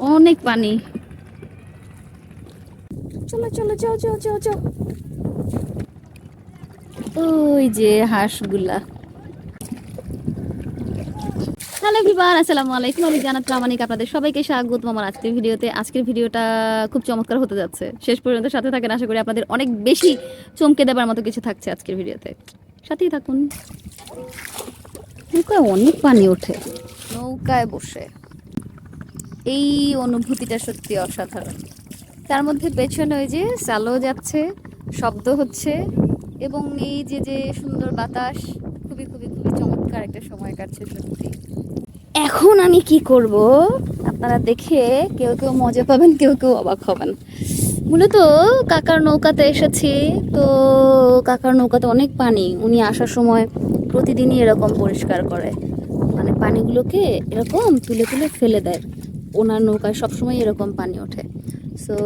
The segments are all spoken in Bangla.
অনেক পানি। চলো চলো যাও যাও যাও যাও। ওই যে হাঁসগুলা। হ্যালো এভরিওয়ান আসসালামু আলাইকুম। আমি জানাত প্রামাণিক আপনাদের সবাইকে স্বাগত আমার আজকের ভিডিওতে। আজকের ভিডিওটা খুব চমৎকার হতে যাচ্ছে। শেষ পর্যন্ত সাথে থাকেন আশা করি আপনাদের অনেক বেশি চমকে দেবার মতো কিছু থাকছে আজকের ভিডিওতে। সাথেই থাকুন। নৌকায় অনেক পানি ওঠে। নৌকায় বসে। এই অনুভূতিটা সত্যি অসাধারণ। তার মধ্যে পেছনে ওই যে চালো যাচ্ছে, শব্দ হচ্ছে এবং এই যে যে সুন্দর বাতাস, খুবই খুবই খুবই চমৎকার একটা সময় কাটছে সত্যি। এখন আমি কি করব? আপনারা দেখে কেউ কেউ মজা পাবেন, কেউ কেউ অবাক হবেন। মূলত কাকার নৌকাতে এসেছি, তো কাকার নৌকাতে অনেক পানি, উনি আসার সময় প্রতিদিনই এরকম পরিষ্কার করে। মানে পানিগুলোকে এরকম তুলে তুলে ফেলে দেয়। ওনার নৌকায় সবসময় এরকম পানি ওঠে। সো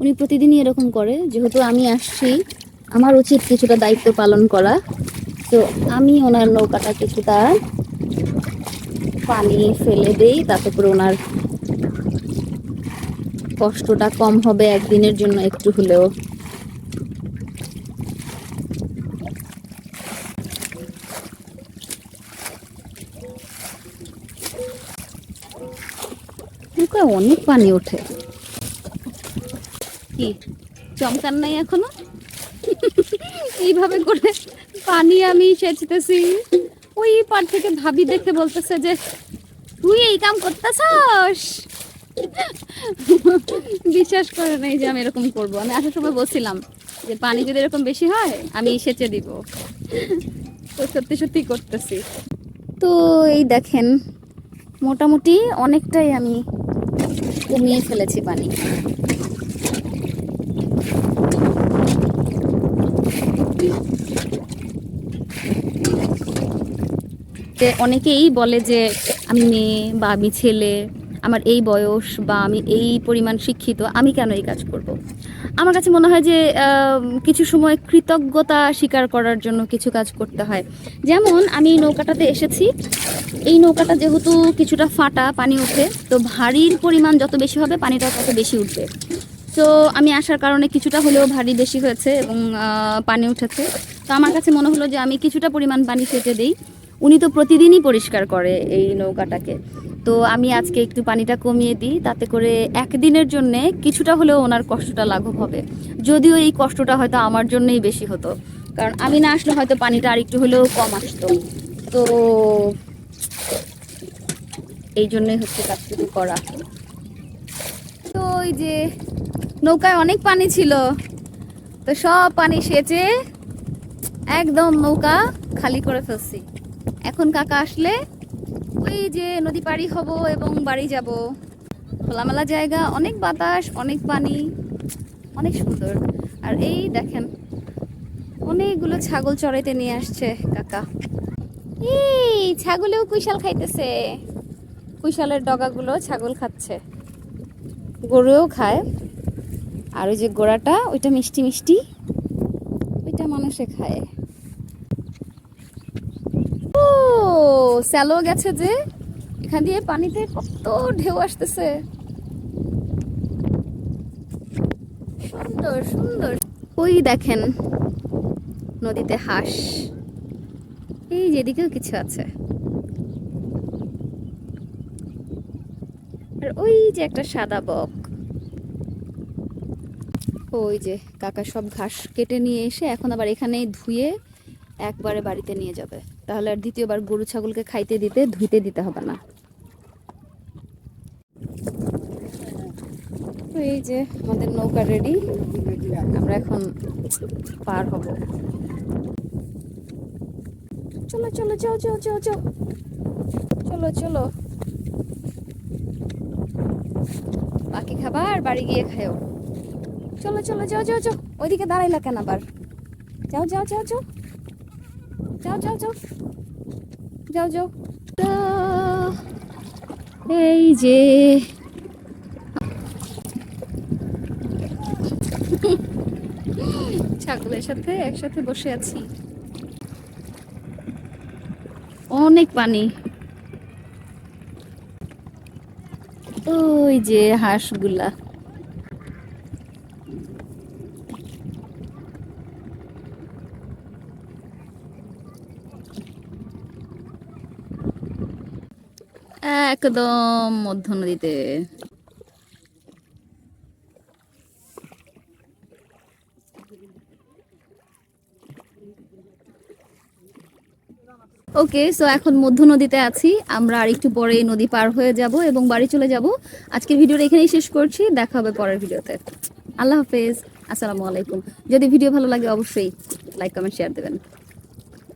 উনি প্রতিদিনই এরকম করে। যেহেতু আমি আসছি, আমার উচিত কিছুটা দায়িত্ব পালন করা। তো আমি ওনার নৌকাটা কিছুটা পানি ফেলে দেই, তাতে করে ওনার কষ্টটা কম হবে একদিনের জন্য একটু হলেও। নৌকায় অনেক পানি ওঠে। কি, চমকার নাই এখনও? এইভাবে করে পানি আমি সেচতেছি। ওই পার থেকে ভাবি দেখে বলতেছে যে, তুই এই কাম করতেছস? বিশ্বাস করে নাই যে আমি এরকম করব। আমি আসার সময় বলছিলাম যে, পানি যদি এরকম বেশি হয়, আমি সেচে দিব। তো সত্যি সত্যি করতেছি। তো এই দেখেন, মোটামুটি অনেকটাই আমি কমিয়ে ফেলেছি পানি। অনেকেই বলে যে আমি মেয়ে বা আমি ছেলে আমার এই বয়স বা আমি এই পরিমাণ শিক্ষিত, আমি কেন এই কাজ করব। আমার কাছে মনে হয় যে কিছু সময় কৃতজ্ঞতা স্বীকার করার জন্য কিছু কাজ করতে হয়। যেমন, আমি এই নৌকাটাতে এসেছি। এই নৌকাটা যেহেতু কিছুটা ফাটা, পানি উঠে, তো ভারীর পরিমাণ যত বেশি হবে, পানিটা তত বেশি উঠবে। তো আমি আসার কারণে কিছুটা হলেও ভারী বেশি হয়েছে এবং পানি উঠেছে। তো আমার কাছে মনে হলো যে, আমি কিছুটা পরিমাণ পানি সেটে দিই। উনি তো প্রতিদিনই পরিষ্কার করে এই নৌকাটাকে। তো আমি আজকে একটু পানিটা কমিয়ে দিই, তাতে করে একদিনের জন্য কিছুটা হলেও ওনার কষ্টটা লাঘব হবে। যদিও এই কষ্টটা হয়তো আমার জন্যই বেশি হতো, কারণ আমি না আসলে হয়তো পানিটা আর একটু হলেও কম আসতো। তো এই জন্যই হচ্ছে কাজটুকু করা। তো ওই যে নৌকায় অনেক পানি ছিল, তো সব পানি সেচে একদম নৌকা খালি করে ফেলছি। এখন কাকা আসলে ওই যে নদী পাড়ি হব এবং বাড়ি যাব। খোলামেলা জায়গা, অনেক বাতাস, অনেক পানি, অনেক সুন্দর। আর এই দেখেন, অনেকগুলো ছাগল চড়াইতে নিয়ে আসছে কাকা। এই, ছাগলেও কুইশাল খাইতেছে। কুইশালের ডগাগুলো ছাগল খাচ্ছে। গরুও খায়। আর ওই যে গোড়াটা, ওইটা মিষ্টি মিষ্টি, ওইটা মানুষে খায়। স্যালো গেছে যে, এখান দিয়ে পানিতে কত ঢেউ আসতেছে। সুন্দর সুন্দর। ওই দেখেন, নদীতে হাঁস। এই যেদিকেও কিছু আছে। আর ওই যে একটা সাদা বক। ওই যে কাকা সব ঘাস কেটে নিয়ে এসে এখন আবার এখানেই ধুয়ে একবারে বাড়িতে নিয়ে যাবে। তাহলে আর দ্বিতীয়বার গরু ছাগলকে খাইতে দিতে, ধুইতে দিতে হবে না। এই যে আমাদের নৌকা রেডি আমরা এখন পার হব। চলো চলো, যাও যাও যাও যাও। চলো চলো। বাকি খাবার বাড়ি গিয়ে খাও চলো চলো, যাও যাও যাও। ওইদিকে দাঁড়াইলা কেন আবার? যাও যাও যাও যাও। যাও যাও যাও। যাও যাও। এই যে। ছাগলের সাথে একসাথে বসে আছি। অনেক পানি। ওই যে হাঁসগুলা। একদম মধ্য নদীতে। ওকে সো এখন মধ্য নদীতে আছি। আমরা আর একটু পরে নদী পার হয়ে যাব এবং বাড়ি চলে যাব। আজকের ভিডিওটা এখানেই শেষ করছি। দেখা হবে পরের ভিডিওতে। আল্লাহ হাফেজ। আসসালামু আলাইকুম। যদি ভিডিও ভালো লাগে অবশ্যই লাইক কমেন্ট শেয়ার দেবেন।